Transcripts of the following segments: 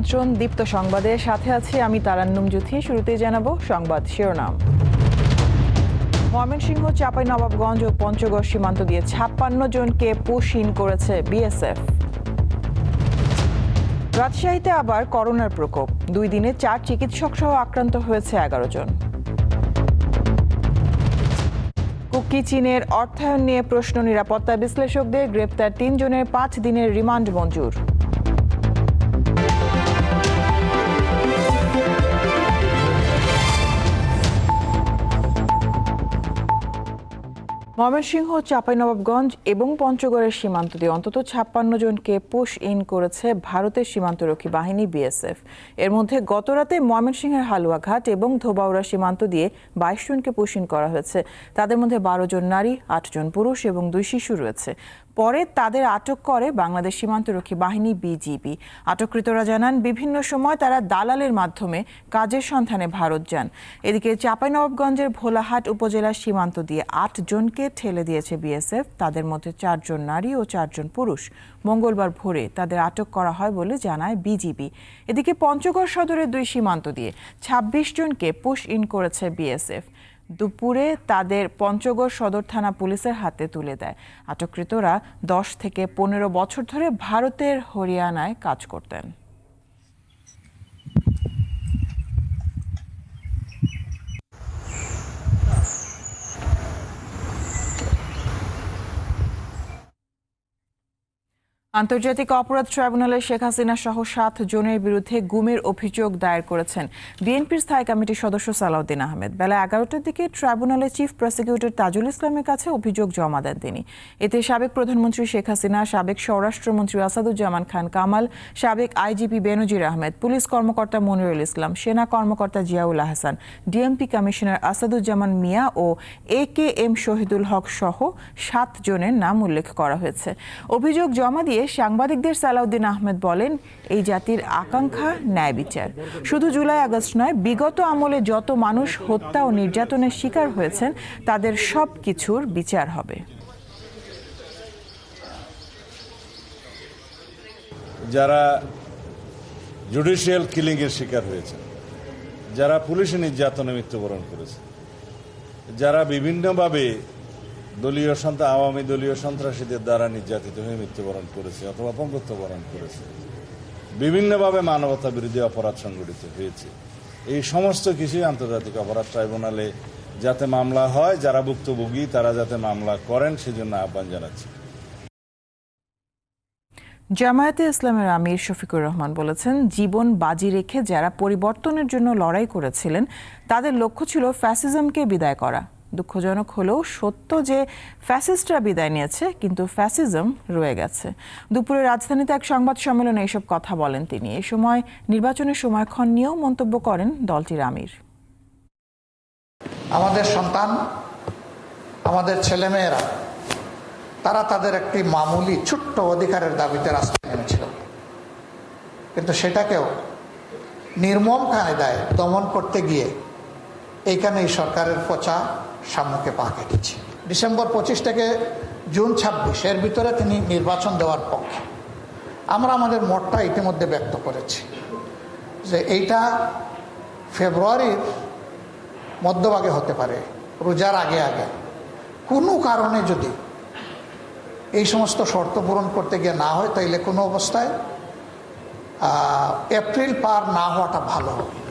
আমন্ত্রণ দীপ্ত সংবাদের সাথে আছি আমি তারান্নুম জুথি শুরুতেই জানাব সংবাদ শিরোনাম। ময়মনসিংহ নবাবগঞ্জ ও পঞ্চগড় সীমান্ত দিয়ে ছাপ্পান্ন জনকে পুশিন করেছে বিএসএফ। রাজশাহীতে আবার করোনার প্রকোপ। দুই দিনে চার চিকিৎসক সহ আক্রান্ত হয়েছে এগারো জন। কুকি চীনের অর্থায়ন নিয়ে প্রশ্ন নিরাপত্তা বিশ্লেষকদের গ্রেপ্তার তিনজনের পাঁচ দিনের রিমান্ড মঞ্জুর। ময়মনসিংহ, চাঁপাইনবাবগঞ্জ এবং পঞ্চগড়ের সীমান্ত দিয়ে অন্তত ছাপ্পান্ন জনকে পুশ ইন করেছে ভারতের সীমান্তরক্ষী বাহিনী, বিএসএফ। এর মধ্যে গতরাতে ময়মনসিংহের হালুয়াঘাট এবং ধোবাউড়া সীমান্ত দিয়ে বাইশ জনকে পুশ ইন করা হয়েছে। তাদের মধ্যে বারো জন নারী, আট জন পুরুষ এবং দুই শিশু রয়েছে। পরে তাদের আটক করে বাংলাদেশ সীমান্তরক্ষী বাহিনী বিজিবি আটককৃতরা জানান, বিভিন্ন সময় তারা দালালের মাধ্যমে কাজের সন্ধানে ভারত যান। এদিকে চাঁপাইনবাবগঞ্জের ভোলাহাট উপজেলার সীমান্ত দিয়ে আট জনকে ঠেলে দিয়েছে বিএসএফ তাদের মধ্যে চারজন নারী ও চারজন পুরুষ। মঙ্গলবার ভোরে তাদের আটক করা হয় বলে জানায় বিজিবি এদিকে পঞ্চগড় সদরের দুই সীমান্ত দিয়ে ২৬ জনকে পুশ ইন করেছে বিএসএফ দুপুরে তাদের পঞ্চগড় সদর থানা পুলিশের হাতে তুলে দেয়। আটককৃতরা দশ থেকে পনেরো বছর ধরে ভারতের হরিয়ানায় কাজ করতেন। আন্তর্জাতিক অপরাধ ট্রাইব্যুনালে শেখ হাসিনা সহ সাত জনের বিরুদ্ধে গুমের অভিযোগ দায়ের করেছেন বিএনপির স্থায়ী কমিটির সদস্য সালাউদ্দিন আহমেদ। বেলা এগারোটার দিকে ট্রাইব্যুনালে চিফ প্রসিকিউটর তাজুল ইসলামের কাছে অভিযোগ জমা দেন তিনি। এতে সাবেক প্রধানমন্ত্রী শেখ হাসিনা, সাবেক স্বরাষ্ট্রমন্ত্রী আসাদুজ্জামান খান কামাল, সাবেক আইজিপি বেনজির আহমেদ, পুলিশ কর্মকর্তা মনিরুল ইসলাম, সেনা কর্মকর্তা Ziaul Ahsan, DMP commissioner Asaduzzaman Mia O A K M Shahidul Haque সহ সাত জনের নাম উল্লেখ করা হয়েছে। অভিযোগ জমা দিয়ে সাংবাদিকদের সালাউদ্দিন আহমেদ বলেন, এই জাতির আকাঙ্ক্ষা ন্যায় বিচার। শুধু জুলাই আগস্ট নয়, বিগত আমলে যত মানুষ হত্যা ও নির্যাতনের শিকার হয়েছেন, তাদের সব কিছুর বিচার হবে। যারা জুডিশিয়াল কিলিংয়ের শিকার হয়েছে যারা পুলিশি নির্যাতনে মৃত্যুবরণ করেছে যারা বিভিন্নভাবে দলীয় সন্ত্রাস আওয়ামী দলীয় সন্ত্রাসীদের দ্বারা নির্যাতিত হয়ে মৃত্যুবরণ করেছে অথবা অপমৃত্যু বরণ করেছে। বিভিন্নভাবে মানবতা বিরোধী অপরাধ সংঘটিত হয়েছে। এই সমস্ত কিছুই আন্তর্জাতিক অপরাধ ট্রাইব্যুনালে যাতে মামলা হয়, যারা ভুক্তভোগী, তারা যাতে মামলা করেন, সেজন্য আহ্বান জানাচ্ছি। জামায়াতে ইসলামের আমির শফিকুর রহমান বলেছেন, জীবন বাজি রেখে যারা পরিবর্তনের জন্য লড়াই করেছিলেন, তাদের লক্ষ্য ছিল ফ্যাসিজমকে বিদায় করা। দুঃখজনক হলেও সত্য যে ফ্যাসিস্টরা বিদায় নিয়েছে, কিন্তু ফ্যাসিজম রয়ে গেছে। দুপুরে রাজধানীতে এক সংবাদ সম্মেলনে এসব কথা বলেন তিনি। এ সময়, নির্বাচনের সময়ক্ষণ নিয়েও মন্তব্য করেন দলটির আমির। আমাদের সন্তান, আমাদের ছেলেমেয়েরা, তারা তাদের একটি মামুলি, ছোট্ট অধিকারের দাবিতে রাস্তায় নেমেছিল। কিন্তু সেটাকেও নির্মম কায়দায় দমন করতে গিয়ে এইখানে এই সরকারের পচা সাম্যকে পা কেটেছে। ডিসেম্বর পঁচিশ থেকে জুন ছাব্বিশ, এর ভিতরে তিনি নির্বাচন দেওয়ার পক্ষে। আমরা আমাদের মতটা ইতিমধ্যে ব্যক্ত করেছি যে এইটা ফেব্রুয়ারির মধ্যভাগে হতে পারে, রোজার আগে আগে। কোনো কারণে যদি এই সমস্ত শর্ত পূরণ করতে গিয়ে না হয়, তাইলে কোনো অবস্থায় এপ্রিল পার না হওয়াটা ভালো হবে।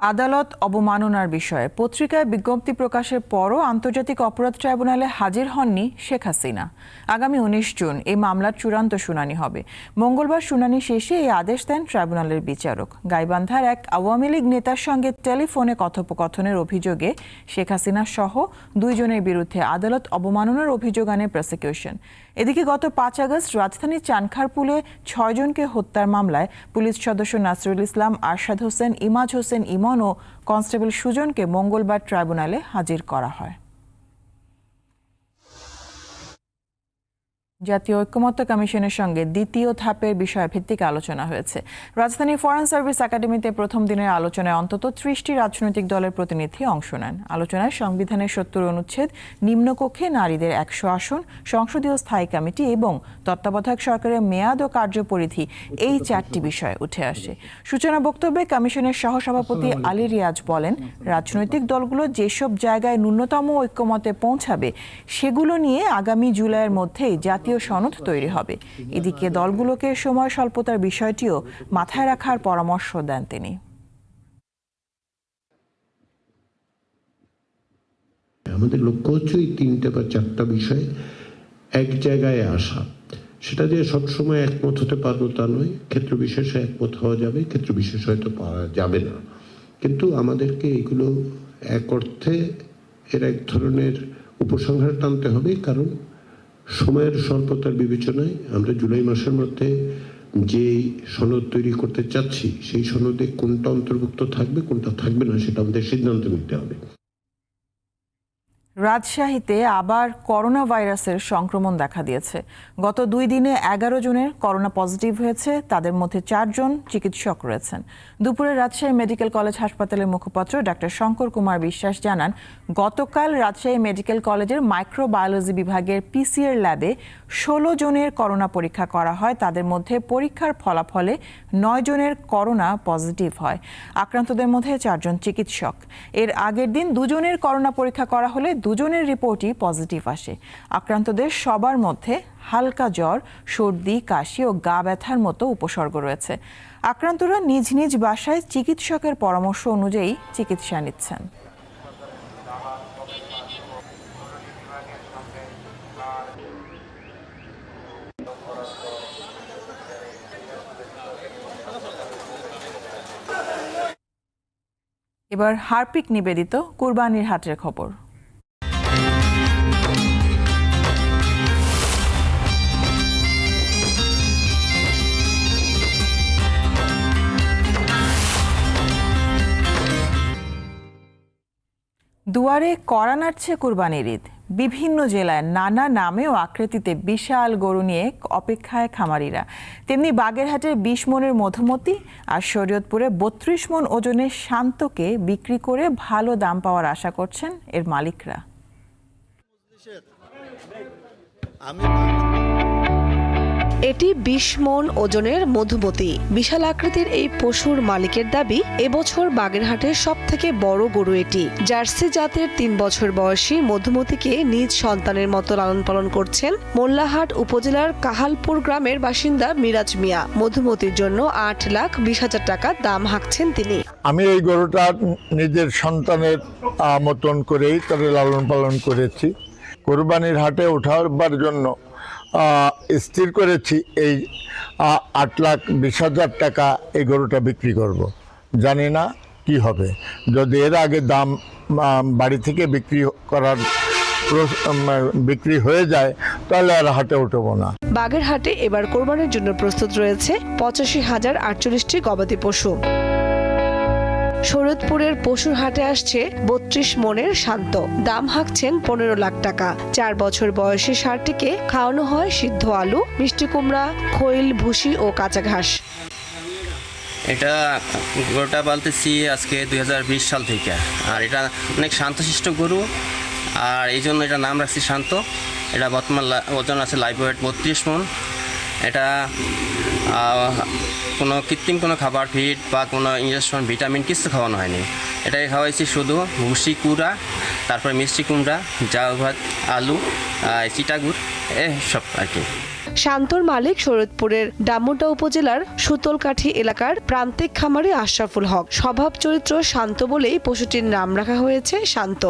আদালত অবমাননার বিষয়ে পত্রিকায় বিজ্ঞপ্তি প্রকাশের পরও আন্তর্জাতিক অপরাধ ট্রাইব্যুনালে হাজির হননি শেখ হাসিনা। আগামী উনিশ জুন এই মামলার চূড়ান্ত শুনানি হবে। মঙ্গলবার শুনানি শেষে এই আদেশ দেন ট্রাইব্যুনালের বিচারক। গাইবান্ধার এক আওয়ামী লীগ নেতার সঙ্গে টেলিফোনে কথোপকথনের অভিযোগে শেখ হাসিনা সহ দুইজনের বিরুদ্ধে আদালত অবমাননার অভিযোগ আনে প্রসিকিউশন এদিকে গত পাঁচ আগস্ট রাজধানীর চানখারপুলে ছয়জনকে হত্যার মামলায় পুলিশ সদস্য নাসরুল ইসলাম, আরশাদ হোসেন, ইমাজ হোসেন ইমন ও কনস্টেবল সুজনকে মঙ্গলবার ট্রাইব্যুনালে হাজির করা হয়। জাতীয় ঐক্যমত্য কমিশনের সঙ্গে দ্বিতীয় ধাপের বিষয় ভিত্তিক আলোচনা হয়েছে। রাজধানী ফরেন সার্ভিস একাডেমিতে প্রথম দিনের আলোচনায় অন্তত ত্রিশটি রাজনৈতিক দলের প্রতিনিধি অংশ নেন। আলোচনায় সংবিধানের সত্তর অনুচ্ছেদ নিম্নকক্ষে নারীদের একশো আসন সংসদীয় স্থায়ী কমিটি এবং তত্ত্বাবধায়ক সরকারের মেয়াদ ও কার্যপরিধি এই চারটি বিষয় উঠে আসে। সূচনা বক্তব্যে কমিশনের সহসভাপতি আলী রিয়াজ বলেন রাজনৈতিক দলগুলো যেসব জায়গায় ন্যূনতম ঐক্যমতে পৌঁছাবে সেগুলো নিয়ে আগামী জুলাইয়ের মধ্যেই জাতীয় সনদ তৈরি হবে। এদিকে দলগুলোকে সময় স্বল্পতার বিষয়টিও মাথায় রাখার পরামর্শ দেন তিনি। আমাদের লক্ষ্য হচ্ছে এই তিনটে বা চারটা বিষয় এক জায়গায় আসা। সেটা যে সবসময় একমত হতে পারব তা নয়। ক্ষেত্র বিশেষে একমত হওয়া যাবে, ক্ষেত্র বিশেষ হয়তো পাওয়া যাবে না। কিন্তু আমাদেরকে এগুলো এক অর্থে এর এক ধরনের উপসংহার টানতে হবে, কারণ সময়ের স্বল্পতার বিবেচনায় আমরা জুলাই মাসের মধ্যে যে সনদ তৈরি করতে চাচ্ছি, সেই সনদে কোনটা অন্তর্ভুক্ত থাকবে, কোনটা থাকবে না, সেটা আমাদের সিদ্ধান্ত নিতে হবে। রাজশাহীতে আবার করোনা ভাইরাসের সংক্রমণ দেখা দিয়েছে। গত দুই দিনে এগারো জনের করোনা পজিটিভ হয়েছে, তাদের মধ্যে চারজন চিকিৎসক রয়েছেন। দুপুরে রাজশাহী মেডিকেল কলেজ হাসপাতালের মুখপাত্র ডাক্তার শঙ্কর কুমার বিশ্বাস জানান, গতকাল রাজশাহী মেডিকেল কলেজের মাইক্রোবায়োলজি বিভাগের পিসিআর ল্যাবে ষোলো জনের করোনা পরীক্ষা করা হয়, তাদের মধ্যে পরীক্ষার ফলাফলে নয় জনের করোনা পজিটিভ হয়। আক্রান্তদের মধ্যে চারজন চিকিৎসক। এর আগের দিন দুজনের করোনা পরীক্ষা করা হলে দুজনের রিপোর্টই পজিটিভ আসে। আক্রান্তদের সবার মধ্যে হালকা জ্বর, সর্দি, কাশি ও গা ব্যথার মতো উপসর্গ রয়েছে। আক্রান্তরা নিজ নিজ বাসায় চিকিৎসকের পরামর্শ অনুযায়ী চিকিৎসা নিচ্ছেন। এবার হারপিক নিবেদিত কুরবানির হাটের খবর। দুয়ারে কড়া নাড়ছে কুরবানির ঈদ। বিভিন্ন জেলায় নানা নামে ও আকৃতিতে বিশাল গরু নিয়ে অপেক্ষায় খামারিরা। তেমনি বাগেরহাটের বিশ মনের মধুমতি আর শরীয়তপুরে বত্রিশ মন ওজনের শান্তকে বিক্রি করে ভালো দাম পাওয়ার আশা করছেন এর মালিকরা। এটি বিশ মন ওজনের মধুমতি। বিশাল আকৃতির এই পশুর মালিকের দাবি, এবছর বাগেরহাটের সব থেকে বড় গরু এটি। জার্সি জাতের তিন বছর বয়সী মধুমতিকে নিজ সন্তানের মতো লালন পালন করছেন মোল্লাহাট উপজেলার কাহালপুর গ্রামের বাসিন্দা মিরাজ মিয়া। মধুমতির জন্য আট লাখ বিশ হাজার টাকা দাম হাঁকছেন তিনি। আমি এই গরুটা নিজের সন্তানের মতন করেই তাদের লালন পালন করেছি। কোরবানির হাটে ওঠাবার জন্য স্থির করেছি এই আট লাখ বিশ হাজার টাকা এই গরুটা বিক্রি করব। জানি না কি হবে। যদি এর আগে দাম বাড়ি থেকে বিক্রি করার বিক্রি হয়ে যায়, তাহলে আর হাটে উঠবো না। বাগেরহাটে এবার কোরবানির জন্য প্রস্তুত রয়েছে পঁচাশি হাজার আটচল্লিশটি গবাদি পশু। শরৎপুরের পশুর হাটে আসছে বত্রিশ মনের শান্ত। দাম হাঁকছেন পনেরো লাখ টাকা। চার বছর বয়সী ষাঁড়টিকে খাওয়ানো হয় সিদ্ধ আলু, মিষ্টি কুমড়া, খৈল, ভুসি ও কাঁচা ঘাস। এটা গরুটা পালতেছি আজকে দুই হাজার বিশ সাল থেকে। আর এটা অনেক শান্তশিষ্ট গরু। আর এই জন্য এটা নাম রাখছি শান্ত। এটা বর্তমান ওজন আছে লাইভ ওয়েট বত্রিশ মন। এটা কোনো কৃত্রিম কোনো খাবার, ফিড বা কোনো ইঞ্জেকশন ভিটামিন কিছু খাওয়ানো হয়নি। এটাকে খাওয়াইছি শুধু ভুসি কুড়া তারপরে মিষ্টি কুমড়া জাউ ভাত, আলু চিটাগুড়, এ সব আর কি। শান্তর মালিক শরৎপুরের ডামুডা উপজেলার সুতলকাঠি এলাকার প্রান্তিক খামারে আশরাফুল হক। স্বভাব চরিত্র শান্ত বলেই পশুটির নাম রাখা হয়েছে শান্ত।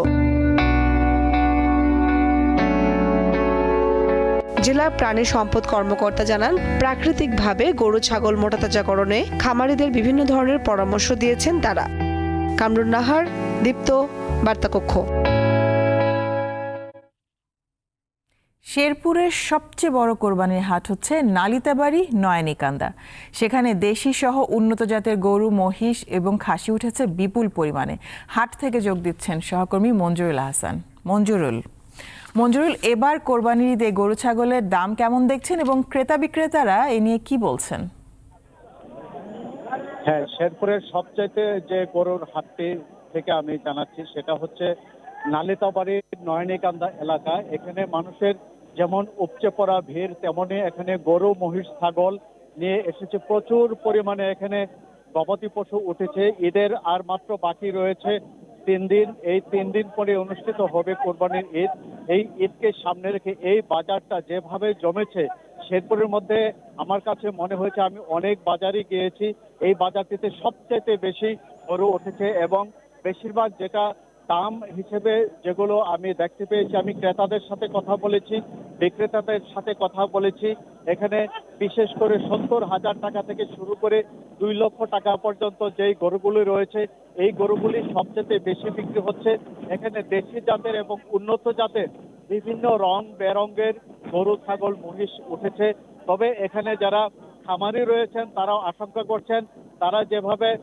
জেলা প্রাণী সম্পদ কর্মকর্তা জানান, প্রাকৃতিকভাবে গরু ছাগল মোটাতাজাকরণে খামারিদের বিভিন্ন ধরনের পরামর্শ দিয়েছেন তারা। কামরুন নাহার, দীপ্ত, বার্তাকক্ষ। শেরপুরের সবচেয়ে বড় কোরবানির হাট হচ্ছে নালিতাবাড়ি, নয়নিকান্দা। সেখানে দেশি সহ উন্নত জাতের গরু, মহিষ এবং খাসি উঠেছে বিপুল পরিমাণে। হাট থেকে যোগ দিচ্ছেন সহকর্মী মঞ্জুরুল হাসান মঞ্জুরুল। মঞ্জুরুল, এবার কোরবানির ঈদে গরু ছাগলের দাম কেমন দেখছেন এবং ক্রেতা বিক্রেতারা এ নিয়ে কি বলছেন? হ্যাঁ শেরপুরের সবচাইতে যে গরুর হাটটি থেকে আমি জানাচ্ছি সেটা হচ্ছে নালিতাবাড়ির নয়নিকান্দা এলাকা। এখানে মানুষের যেমন উপচে পড়া ভিড়, তেমনি এখানে গরু, মহিষ, ছাগল নিয়ে এসেছে প্রচুর পরিমাণে এখানে গবাদি পশু উঠেছে। ঈদের আর মাত্র বাকি রয়েছে তিন দিন। এই তিন দিন পরে অনুষ্ঠিত হবে কোরবানির ঈদ। এই ঈদকে সামনে রেখে এই বাজারটা যেভাবে জমেছে, শেরপুরের মধ্যে আমার কাছে মনে হয়েছে আমি অনেক বাজারই গিয়েছি। এই বাজারটিতে সবচেয়ে বেশি গরু উঠেছে এবং বেশিরভাগ যেটা দাম হিসেবে যেগুলো আমি দেখতে পেয়েছি, আমি ক্রেতাদের সাথে কথা বলেছি, বিক্রেতাদের সাথে কথা বলেছি। এখানে বিশেষ করে সত্তর হাজার টাকা থেকে শুরু করে দুই লক্ষ টাকা পর্যন্ত যেই গরুগুলি রয়েছে, এই গরুগুলি সবচেয়ে বেশি বিক্রি হচ্ছে। এখানে দেশি জাতের এবং উন্নত জাতের বিভিন্ন রং বেরঙ্গের গরু, ছাগল, মহিষ উঠেছে। তবে এখানে যারা খামারি রয়েছেন, তারাও আশঙ্কা করছেন, তারা যেভাবে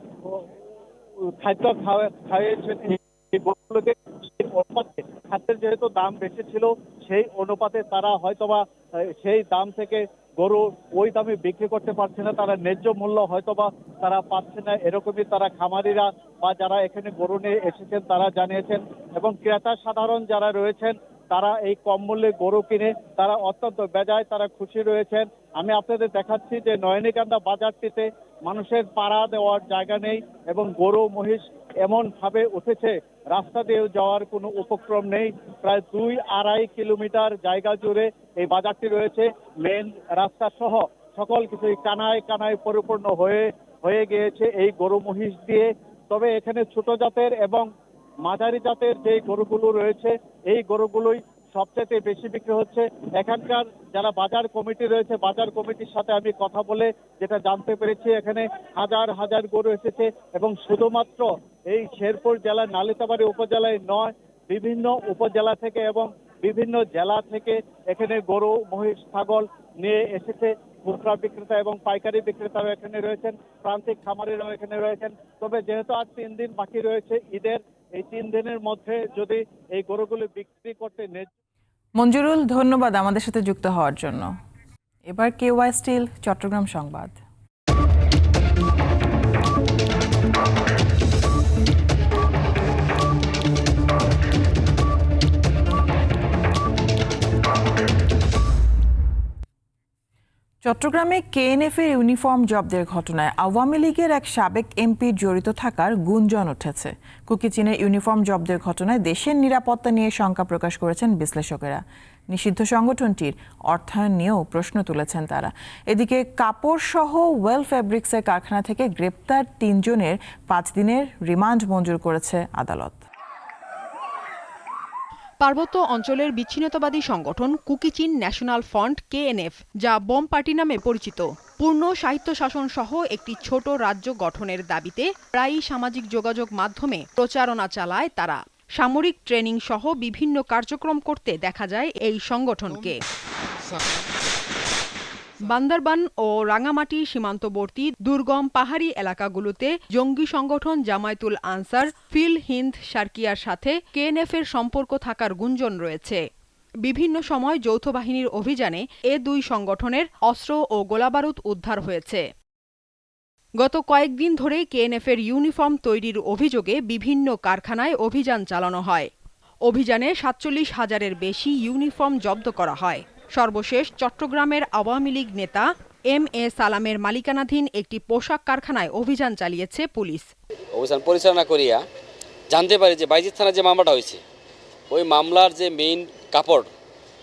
খাদ্য খাওয়া- সেই অনুপাতে খাদ্যের যেহেতু দাম বেশি ছিল, সেই অনুপাতে তারা হয়তোবা সেই দাম থেকে গরু ওই দামে বিক্রি করতে পারছে না। তারা ন্যায্য মূল্য হয়তোবা তারা পাচ্ছে না। এরকমই তারা খামারিরা বা যারা এখানে গরু নিয়ে এসেছেন, তারা জানিয়েছেন এবং ক্রেতা সাধারণ যারা রয়েছেন, তারা এই কম মূল্যে গরু কিনে তারা অত্যন্ত বেজায়, তারা খুশি রয়েছেন। আমি আপনাদের দেখাচ্ছি যে নয়নিকান্দা বাজারটিতে মানুষের পাড়া দেওয়ার জায়গা নেই এবং গরু মহিষ এমন ভাবে উঠেছে রাস্তা দিয়ে যাওয়ার কোনো উপক্রম নেই। প্রায় দুই আড়াই কিলোমিটার জায়গা জুড়ে এই বাজারটি রয়েছে মেন রাস্তা সহ সকল কিছুই কানায় কানায় পরিপূর্ণ হয়ে হয়ে গিয়েছে এই গরু মহিষ দিয়ে। তবে এখানে ছোট জাতের এবং মাঝারি জাতের যে গরুগুলো রয়েছে, এই গরুগুলোই সবচেয়ে বেশি বিক্রি হচ্ছে। এখানকার যারা বাজার কমিটি রয়েছে, বাজার কমিটির সাথে আমি কথা বলে যেটা জানতে পেরেছি, এখানে হাজার হাজার গরু এসেছে এবং শুধুমাত্র এই শেরপুর জেলার নালিতাবাড়ি উপজেলায় নয়, বিভিন্ন উপজেলা থেকে এবং বিভিন্ন জেলা থেকে এখানে গরু, মহিষ, ছাগল নিয়ে এসেছে। খুচরা বিক্রেতা এবং পাইকারি বিক্রেতাও এখানে রয়েছেন, প্রান্তিক খামারিরাও এখানে রয়েছেন। তবে যেহেতু আর তিন দিন বাকি রয়েছে ঈদের, এই তিন দিনের মধ্যে যদি এই গরুগুলি বিক্রি করতে মঞ্জুরুল, ধন্যবাদ আমাদের সাথে যুক্ত হওয়ার জন্য। এবার কেওয়াই স্টিল, চট্টগ্রাম সংবাদ। চট্টগ্রামে কেএনএফ এর ইউনিফর্ম জব্দের ঘটনায় আওয়ামী লীগের এক সাবেক এমপির জড়িত থাকার গুঞ্জন উঠেছে। কুকিচিনের ইউনিফর্ম জব্দের ঘটনায় দেশের নিরাপত্তা নিয়ে শঙ্কা প্রকাশ করেছেন বিশ্লেষকেরা। নিষিদ্ধ সংগঠনটির অর্থায়ন নিয়েও প্রশ্ন তুলেছেন তারা। এদিকে কাপড় সহ ওয়েল ফ্যাব্রিক্সের কারখানা থেকে গ্রেপ্তার তিনজনের পাঁচ দিনের রিমান্ড মঞ্জুর করেছে আদালত। পার্বত্য অঞ্চলের বিচ্ছিন্নতাবাদী সংগঠন কুকিচিন ন্যাশনাল ফ্রন্ট, কেএনএফ, যা বম পার্টি নামে পরিচিত। পূর্ণ সাহিত্য শাসন সহ একটি ছোট রাজ্য গঠনের দাবিতে প্রায়ই সামাজিক যোগাযোগ মাধ্যমে প্রচারণা চালায় তারা। সামরিক ট্রেনিং সহ বিভিন্ন কার্যক্রম করতে দেখা যায় এই সংগঠনকে। বান্দরবান ও রাঙামাটি সীমান্তবর্তী দুর্গম পাহাড়ি এলাকাগুলোতে জঙ্গি সংগঠন জামায়াতুল আনসার ফিল হিন্দ সার্কিয়ার সাথে কেএনএফ এর সম্পর্ক থাকার গুঞ্জন রয়েছে। বিভিন্ন সময় যৌথ বাহিনীর অভিযানে এ দুই সংগঠনের অস্ত্র ও গোলাবারুদ উদ্ধার হয়েছে। গত কয়েকদিন ধরে কেএনএফ এর ইউনিফর্ম তৈরির অভিযোগে বিভিন্ন কারখানায় অভিযান চালানো হয়। অভিযানে সাতচল্লিশ হাজারের বেশি ইউনিফর্ম জব্দ করা হয়। সর্বশেষ চট্টগ্রামের আওয়ামী লীগ নেতা এম এ সালামের মালিকানাধীন একটি পোশাক কারখানায় অভিযান চালিয়েছে পুলিশ। অভিযান পরিচালনা করিয়া জানতে পারি যে বাইজিৎ থানার যে মামলাটা হয়েছে ওই মামলার যে মেইন কাপড়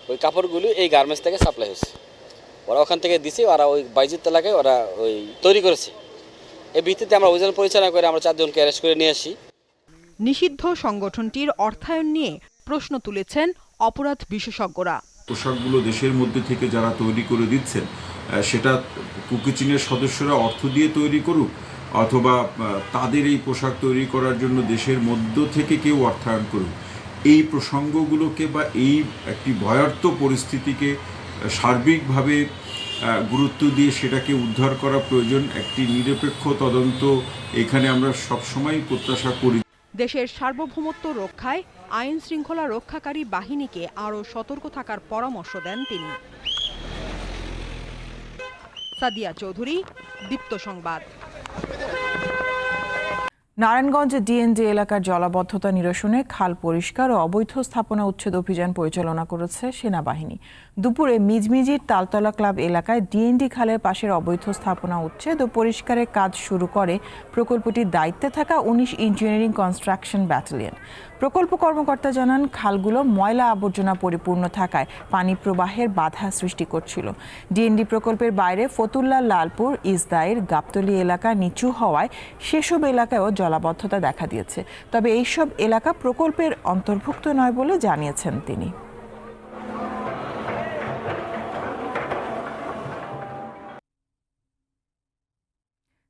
ওই কাপড়গুলো এই গার্মেন্টস থেকে সাপ্লাই হয়েছে। ওরা ওখান থেকে দিছে ওরা ওই বাইজিৎ এলাকায় ওরা ওই তৈরি করেছে। এই ভিত্তিতে আমরা অভিযান পরিচালনা করে আমরা চারজনকে অ্যারেস্ট করে নিয়ে আসি। নিষিদ্ধ সংগঠনটির অর্থায়ন নিয়ে প্রশ্ন তুলেছেন অপরাধ বিশেষজ্ঞরা। পোশাকগুলো দেশের মধ্যে থেকে যারা তৈরি করে দিচ্ছেন সেটা কুকিচিনের সদস্যরা অর্থ দিয়ে তৈরি করুক, অথবা তাদের এই পোশাক তৈরি করার জন্য দেশের মধ্য থেকে কেউ অর্থায়ন করুক। এই প্রসঙ্গগুলোকে বা এই একটি ভয়ার্থ পরিস্থিতিকে সার্বিকভাবে গুরুত্ব দিয়ে সেটাকে উদ্ধার করা প্রয়োজন একটি নিরপেক্ষ তদন্ত এখানে আমরা সবসময় প্রত্যাশা করি। দেশের সার্বভৌমত্ব রক্ষায় আইন শৃঙ্খলা রক্ষাকারী বাহিনীকে আরও সতর্ক থাকার পরামর্শ দেন তিনি। সাদিয়া চৌধুরী দীপ্ত সংবাদ। নারায়ণগঞ্জ ডিএনডি এলাকার জলাবদ্ধতা নিরসনে খাল পরিষ্কার ও অবৈধ স্থাপনা উচ্ছেদ অভিযান পরিচালনা করেছে সেনাবাহিনী। দুপুরে মিজমিজির তালতলা ক্লাব এলাকায় ডিএনডি খালের পাশের অবৈধ স্থাপনা উচ্ছেদ ও পরিষ্কারের কাজ শুরু করে প্রকল্পটির দায়িত্বে থাকা উনিশ ইঞ্জিনিয়ারিং কনস্ট্রাকশন ব্যাটালিয়ন। প্রকল্প কর্মকর্তা জানান, খালগুলো ময়লা আবর্জনা পরিপূর্ণ থাকায় পানি প্রবাহের বাধা সৃষ্টি করছিল। ডিএনডি প্রকল্পের বাইরে ফতুল্লা, লালপুর, ইসদাইর, গাবতলি এলাকা নিচু হওয়ায় সেসব এলাকায়ও জলাবদ্ধতা দেখা দিয়েছে। তবে এইসব এলাকা প্রকল্পের অন্তর্ভুক্ত নয় বলে জানিয়েছেন তিনি।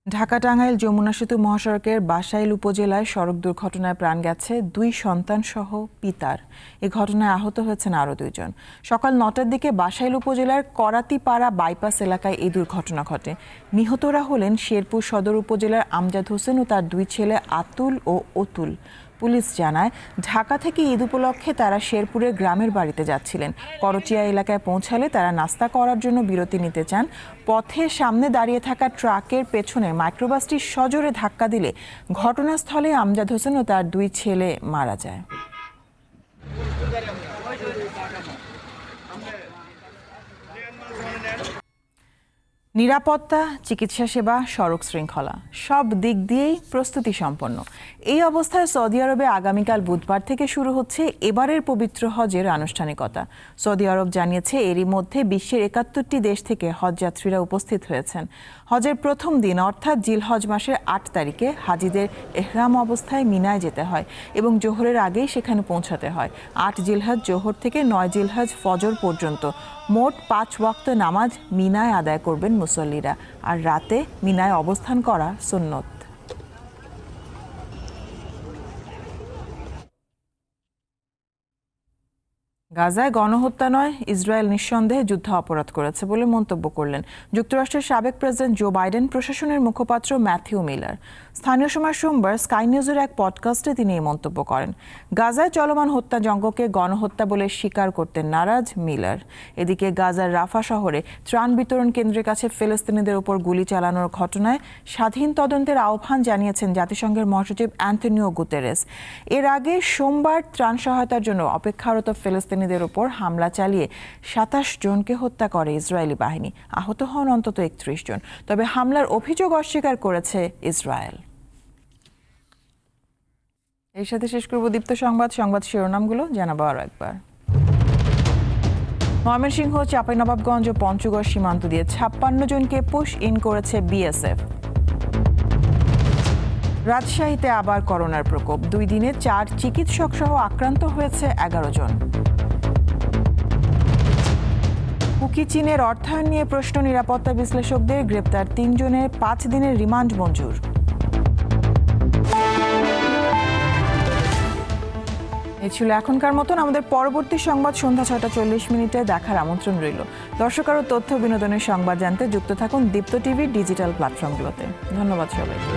ঢাকা টাঙ্গাইল যমুনা সেতু মহাসড়কের বাসাইল উপজেলায় সড়ক দুর্ঘটনায় প্রাণ গেছে দুই সন্তান সহ পিতার। এ ঘটনায় আহত হয়েছেন আরও দুইজন। সকাল নটার দিকে বাসাইল উপজেলার করাতিপাড়া বাইপাস এলাকায় এই দুর্ঘটনা ঘটে। নিহতরা হলেন শেরপুর সদর উপজেলার আমজাদ হোসেন ও তার দুই ছেলে আতুল ও অতুল। পুলিশ জানায়, ঢাকা থেকে ঈদ উপলক্ষে তারা শেরপুরের গ্রামের বাড়িতে যাচ্ছিলেন। করচিয়া এলাকায় পৌঁছালে তারা নাস্তা করার জন্য বিরতি নিতে চান। পথে সামনে দাঁড়িয়ে থাকা ট্রাকের পেছনে মাইক্রোবাসটি সজোরে ধাক্কা দিলে ঘটনাস্থলে আমজাদ হোসেন ও তার দুই ছেলে মারা যায়। নিরাপত্তা, চিকিৎসা সেবা, সড়ক শৃঙ্খলা, সব দিক দিয়েই প্রস্তুতি সম্পন্ন। এই অবস্থায় সৌদি আরবে আগামীকাল বুধবার থেকে শুরু হচ্ছে এবারের পবিত্র হজের আনুষ্ঠানিকতা। সৌদি আরব জানিয়েছে, এরই মধ্যে বিশ্বের একাত্তরটি দেশ থেকে হজযাত্রীরা উপস্থিত হয়েছেন। হজের প্রথম দিন, অর্থাৎ জিল হজ মাসের আট তারিখে হাজিদের এহরাম অবস্থায় মিনায় যেতে হয় এবং জোহরের আগেই সেখানে পৌঁছাতে হয়। আট জিলহাজ জোহর থেকে নয় জিলহাজ ফজর পর্যন্ত। মোট পাঁচ ওয়াক্ত নামাজ মিনায় আদায় করবেন মুসল্লিরা। আর রাতে মিনায় অবস্থান করা সুন্নত। গাজায় গণহত্যা নয়, ইসরায়েল নিঃসন্দেহে যুদ্ধ অপরাধ করেছে বলে মন্তব্য করলেন যুক্তরাষ্ট্রের সাবেক প্রেসিডেন্ট জো বাইডেন, প্রশাসনের মুখপাত্র ম্যাথিউ মিলার। স্থানীয় সময় সোমবার স্কাই নিউজের এক পডকাস্টে তিনি এই মন্তব্য করেন। গাজায় চলমান হত্যা হত্যাযজ্ঞকে গণহত্যা বলে স্বীকার করতে নারাজ মিলার। এদিকে গাজার রাফা শহরে ত্রাণ বিতরণ কেন্দ্রের কাছে ফিলিস্তিনিদের উপর গুলি চালানোর ঘটনায় স্বাধীন তদন্তের আহ্বান জানিয়েছেন জাতিসংঘের মহাসচিব অ্যান্থনিও গুতেরেস। এর আগে সোমবার ত্রাণ সহায়তার জন্য অপেক্ষারত ফিলিস্তিনিদের উপর হামলা চালিয়ে সাতাশ জনকে হত্যা করে ইসরায়েলি বাহিনী। আহত হন অন্তত একত্রিশ জন। তবে হামলার অভিযোগ অস্বীকার করেছে ইসরায়েল। এর সাথে শেষ করব দীপ্ত সংবাদ। সংবাদ শিরোনামগুলো জানাব আরও একবার। ময়মনসিংহ, চাঁপাইনবাবগঞ্জ ও পঞ্চগড় সীমান্ত দিয়ে ছাপ্পান্ন জনকে পুশ ইন করেছে বিএসএফ। রাজশাহীতে আবার করোনার প্রকোপ। দুই দিনে চার চিকিৎসক সহ আক্রান্ত হয়েছে এগারো জন। চীনের অর্থায়ন নিয়ে প্রশ্ন নিরাপত্তা বিশ্লেষকদের গ্রেপ্তার তিনজনের পাঁচ দিনের রিমান্ড মঞ্জুর। এই ছিল এখনকার মতন, আমাদের পরবর্তী সংবাদ সন্ধ্যা ছয়টা চল্লিশ মিনিটে দেখার আমন্ত্রণ রইল। দর্শক আরও তথ্য বিনোদনের সংবাদ জানতে যুক্ত থাকুন দীপ্ত টিভির ডিজিটাল প্ল্যাটফর্মগুলোতে। ধন্যবাদ সবাইকে।